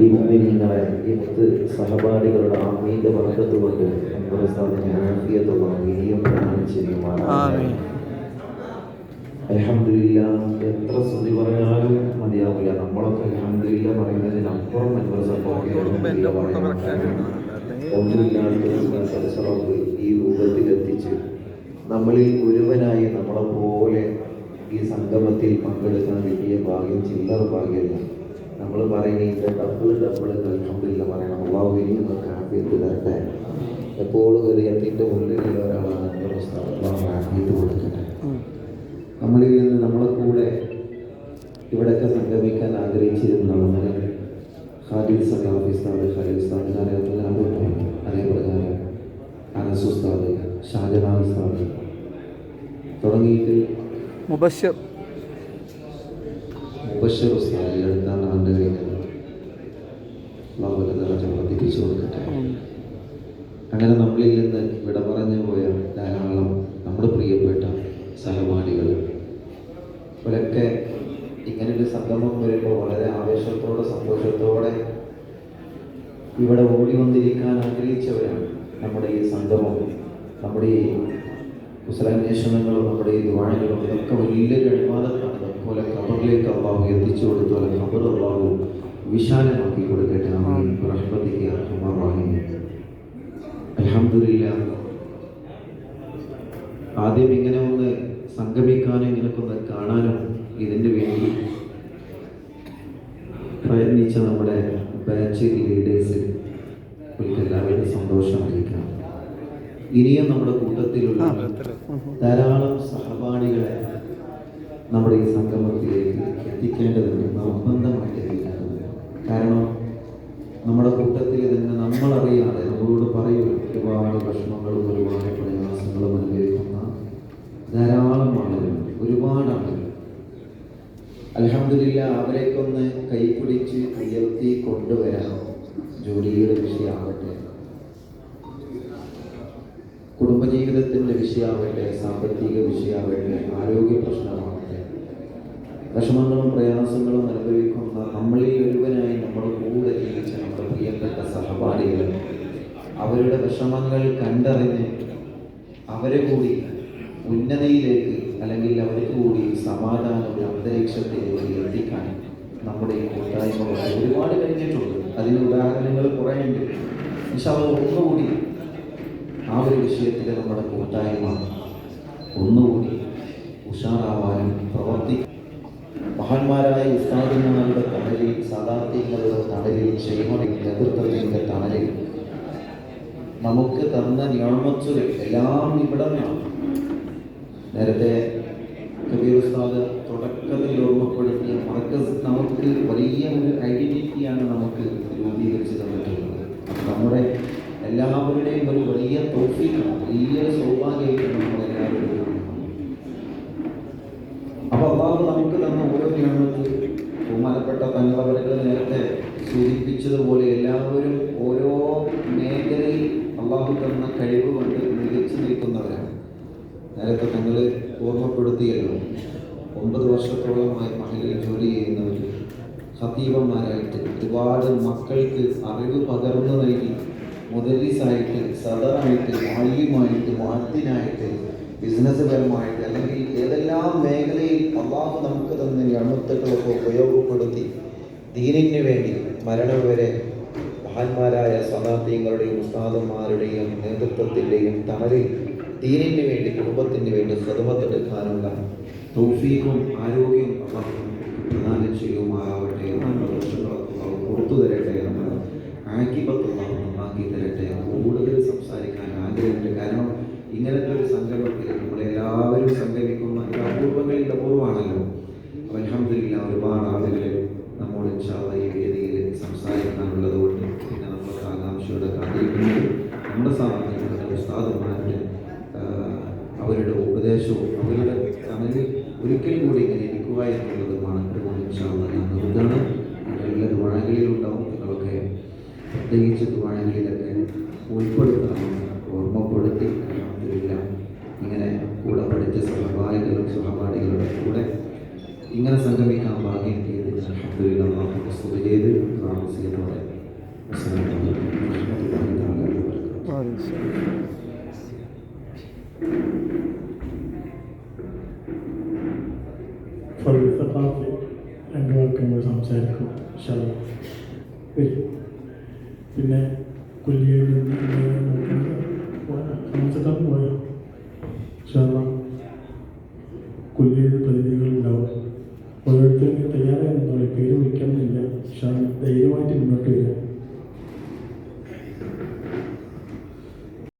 ഈ മുമ്പിനിങ്ങളെ ഈ മുത്ത് സഹപാഠികളുടെ ആത്മീയ വർഗത്ത് കൊണ്ട് നമ്മുടെ സ്ഥാപനം ആഫിയത്തുള്ള ഇനിയും പ്രധാനം ചെയ്യുമാണ് അലഹമില്ല എത്ര സ്തുതി പറഞ്ഞാലും മതിയാവില്ല. നമ്മളൊക്കെ അലഹമില്ല പറയുന്നതിനപ്പുറം സദസ്സറവ് ഈ രൂപത്തിലെത്തിച്ച് നമ്മളിൽ ഒരുവനായി നമ്മളെ പോലെ ഈ സംഗമത്തിൽ പങ്കെടുക്കാൻ വലിയ ഭാഗ്യം ചില്ലർ ഭാഗ്യമല്ല. നമ്മൾ പറയുന്നത് ഡബിൾ ഡബിൾ അലഹമില്ല പറയണം അള്ളാഹു ഇനിയും നമുക്ക് ആഫിയത്ത് തരട്ടെ എപ്പോഴും ഹൃദയത്തിന്റെ ഉള്ളിലുള്ള ഒരാളാണ് നമ്മുടെ. അള്ളാഹു ആഫിയത്ത് കൊടുക്കട്ടെ നമ്മളിൽ നിന്ന് നമ്മളെ കൂടെ ഇവിടെയൊക്കെ സംഗമിക്കാൻ ആഗ്രഹിച്ചിരുന്ന നമ്മുടെ ഖാദിൽ സഖാഫ് ഉസ്താദ് ഖലീൽ ഉസ്താദ് അറിയാവുന്ന ആളുകളുണ്ട് അതേപ്രകാരം അനസ് ഉസ്താദ് ഷാജഹാൻ ഉസ്താദ് തുടങ്ങിയിട്ട് മുബശ്ശർ മുബഷർ ഉസ്താദ് അടുത്താണ് ആണ്ട് കഴിഞ്ഞത് ബാബുല നിറച്ച കൊടുക്കട്ടെ അങ്ങനെ നമ്മളിൽ നിന്ന് വിട പറഞ്ഞു പോയ ധാരാളം നമ്മുടെ പ്രിയപ്പെട്ട സഹപാഠികൾ. ഇവരൊക്കെ ഇങ്ങനൊരു സംഗമം വരുമ്പോൾ വളരെ ആവേശത്തോടെ സന്തോഷത്തോടെ ഇവിടെ ഓടി വന്നിരിക്കാൻ ആഗ്രഹിച്ചവരാണ് നമ്മുടെ ഈ സംഗമം നമ്മുടെ ഈ കുശലാന്വേഷണങ്ങളും നമ്മുടെ ഈ ദ്വാഴകളും ഇതൊക്കെ വലിയൊരു അഴിമാതത്താണ് അതുപോലെ ഖബറിലേക്ക് അള്ളാഹു എത്തിച്ചു കൊടുത്തു. അല്ലെ ഖബർ അള്ളാഹു വിശാലമാക്കി കൊടുക്കട്ടെ. ആമീൻ. റഹ്മത്തിക്ക് അർഹമാറാമീൻ അൽഹംദുലില്ല. ആദ്യം ഇങ്ങനെ ഒന്ന് സംഗമിക്കാനും ഇങ്ങനൊക്കെ ഒന്ന് കാണാനും ഇതിന് വേണ്ടി പ്രയത്നിച്ച നമ്മുടെ ബാച്ച് ലീഡേഴ്സ് എല്ലാവരും സന്തോഷം അറിയിക്കാം ഇനിയും നമ്മുടെ കൂട്ടത്തിലുള്ള ധാരാളം സഹപാഠികളെ നമ്മുടെ ഈ സംഗമത്തിലേക്ക് എത്തിക്കേണ്ടതുണ്ട്. നിർബന്ധമായിട്ട് എത്തിക്കേണ്ടതുണ്ട്. കാരണം നമ്മുടെ കൂട്ടത്തിൽ തന്നെ നമ്മളറിയാതെ നമ്മളോട് പറയും ഒരുപാട് പ്രശ്നങ്ങളും ഒരുപാട് പ്രയാസങ്ങളും അനുഭവിക്കുന്ന ധാരാളം ആളുകളുണ്ട്. ഒരുപാട് ആളുകൾ. അലഹമില്ല അവരെക്കൊന്ന് കൈപിടിച്ച് ഉയർത്തി കൊണ്ടുവരാം. ജോലിയുടെ വിഷയമാവട്ടെ കുടുംബജീവിതത്തിന്റെ വിഷയമാവട്ടെ സാമ്പത്തിക വിഷയമാവട്ടെ ആരോഗ്യ പ്രശ്നമാവട്ടെ വിഷമങ്ങളും പ്രയാസങ്ങളും അനുഭവിക്കുന്ന നമ്മളിൽ ഒരുവനായി നമ്മുടെ കൂടെ ജീവിച്ച നമ്മുടെ പ്രിയപ്പെട്ട സഹപാഠികൾ അവരുടെ വിഷമങ്ങൾ കണ്ടറിഞ്ഞ് അവരെ കൂടി ഉന്നതിയിലേക്ക് അല്ലെങ്കിൽ അവർക്ക് കൂടി സമാധാന ഒരു അന്തരീക്ഷത്തിലേക്ക് എത്തിക്കാൻ നമ്മുടെ ഈ കൂട്ടായ്മ ഒരുപാട് കഴിഞ്ഞിട്ടുണ്ട്. അതിന് ഉദാഹരണങ്ങൾ കുറേ ഉണ്ട് പക്ഷെ അവർ ഒന്നുകൂടി ആ ഒരു വിഷയത്തിൽ നമ്മുടെ കൂട്ടായ്മ ഒന്നുകൂടി ഉഷാറാവാനും പ്രവർത്തി മഹാന്മാരായ ഉസ്താദിന്മാരുടെ തണലിൽ സദാർത്ഥ്യങ്ങളുടെ തണലിൽ ക്ഷേമയുടെ നേതൃത്വത്തിന്റെ തണലിൽ നമുക്ക് തന്ന ഞാമത്തുകൾ എല്ലാം ഇവിടെ നേരത്തെ കബീർ ഉസ്താദ് തുടക്കത്തിൽ ഓർമ്മപ്പെടുത്തിയ മർക്കസ് നമുക്ക് വലിയ ഒരു ഐഡന്റിറ്റിയാണ് നമുക്ക് എല്ലാവരുടെയും ഒരു വലിയ തോഫീക്കാണ് വലിയൊരു സൗഭാഗ്യമായിട്ട് നമ്മൾ എല്ലാവരും അപ്പൊ അള്ളാഹു നമുക്ക് തന്ന ഓരോ നിയമങ്ങൾ ബഹുമാനപ്പെട്ട തങ്ങളവരകൾ നേരത്തെ സൂചിപ്പിച്ചതുപോലെ എല്ലാവരും ഓരോ മേഖലയിൽ അള്ളാഹു തന്ന കഴിവ് കൊണ്ട് മികച്ചു നിൽക്കുന്നവരാണ്. നേരത്തെ തങ്ങൾ ഓർമ്മപ്പെടുത്തിയല്ലോ ഒമ്പത് വർഷത്തോളമായി മഹലിൽ ജോലി ചെയ്യുന്നവർ സതീവന്മാരായിട്ട് ഒരുപാട് മക്കൾക്ക് അറിവ് പകർന്നു നൽകി മുദരീസായിട്ട് സദറായിട്ട് മാലിയുമായിട്ട് മാറ്റിനായിട്ട് ബിസിനസ് പരമായിട്ട് അല്ലെങ്കിൽ ഏതെല്ലാം മേഖലയിൽ അള്ളാഹു നമുക്ക് തന്ന അണുത്തുകളൊക്കെ ഉപയോഗപ്പെടുത്തി ദീനിന് വേണ്ടി മരണം വരെ മഹാന്മാരായ സദാത്യങ്ങളുടെയും ഉസ്താദന്മാരുടെയും നേതൃത്വത്തിന്റെയും തണലിൽ ദീനിന് വേണ്ടി കുടുംബത്തിന് വേണ്ടി സദമത്തെടുക്കാനുള്ള തൗഫീഖും ആരോഗ്യവും അള്ളാഹു പ്രദാനം ചെയ്യുമാറാവട്ടെ നമ്മുടെ ദോഷങ്ങളൊക്കെ അള്ളാഹു കൊടുത്തു തരട്ടെ നമ്മുടെ ആക്കിപ്പത്ത് അള്ളാഹു നന്നാക്കി തരട്ടെ കൂടുതൽ സംസാരിക്കാൻ ആഗ്രഹമുണ്ട് കാരണം സംഗമത്തിൽ നമ്മളെല്ലാവരും സംഗമിക്കുന്ന അപൂർവങ്ങളിൽ അപൂർവമാണല്ലോ അലഹമില്ല ഒരുപാട് ആളുകൾ നമ്മോട് ഇൻഷാല്ല ഈ വേദിയിൽ സംസാരിക്കാനുള്ളത് കൊണ്ട് പിന്നെ നമുക്ക് ആകാംക്ഷയോടെ കാത്തിരിക്കുന്നത് നമ്മുടെ സാഹചര്യങ്ങളുടെ ഉസ്താദന്മാരുടെ അവരുടെ ഉപദേശവും അവരുടെ തണലിൽ ഒരിക്കൽ കൂടി ഇങ്ങനെ ഇരിക്കുക എന്നുള്ളതുമാണ് അതുകൊണ്ട് ഇൻഷാല്ല ഞാൻ എല്ലാ ദ്വാഴകളിലുണ്ടാവും നിങ്ങളൊക്കെ പ്രത്യേകിച്ച് ദ്വാഴകളിലൊക്കെ ഉൾപ്പെടുത്തണമെന്ന് ഓർമ്മപ്പെടുത്തി അൽഹംദുലില്ലാ ഇങ്ങനെ കൂടെ പഠിച്ച സഹപാഠികളും സഹപാഠികളുടെ കൂടെ ഇങ്ങനെ സംഗമിക്കാൻ ഭാഗ്യം അള്ളാഹു സ്തുതി ചെയ്ത് പ്രാർത്ഥിക്കുന്നു വസീയത്ത് പറയാം അസ്സലാമു അലൈക്കും വറഹ്മത്തുള്ളാഹി തആല വബറകാതുഹു ആ, yes. പുല്ലിൽ പ്രതിനിധികളുണ്ടാവും. ഓരോരുത്തരും തയ്യാറായിരുന്നു നിന്നോളി പേര് വിളിക്കണമെന്നില്ല പക്ഷെ ധൈര്യമായിട്ട് മുന്നോട്ട് വരിക.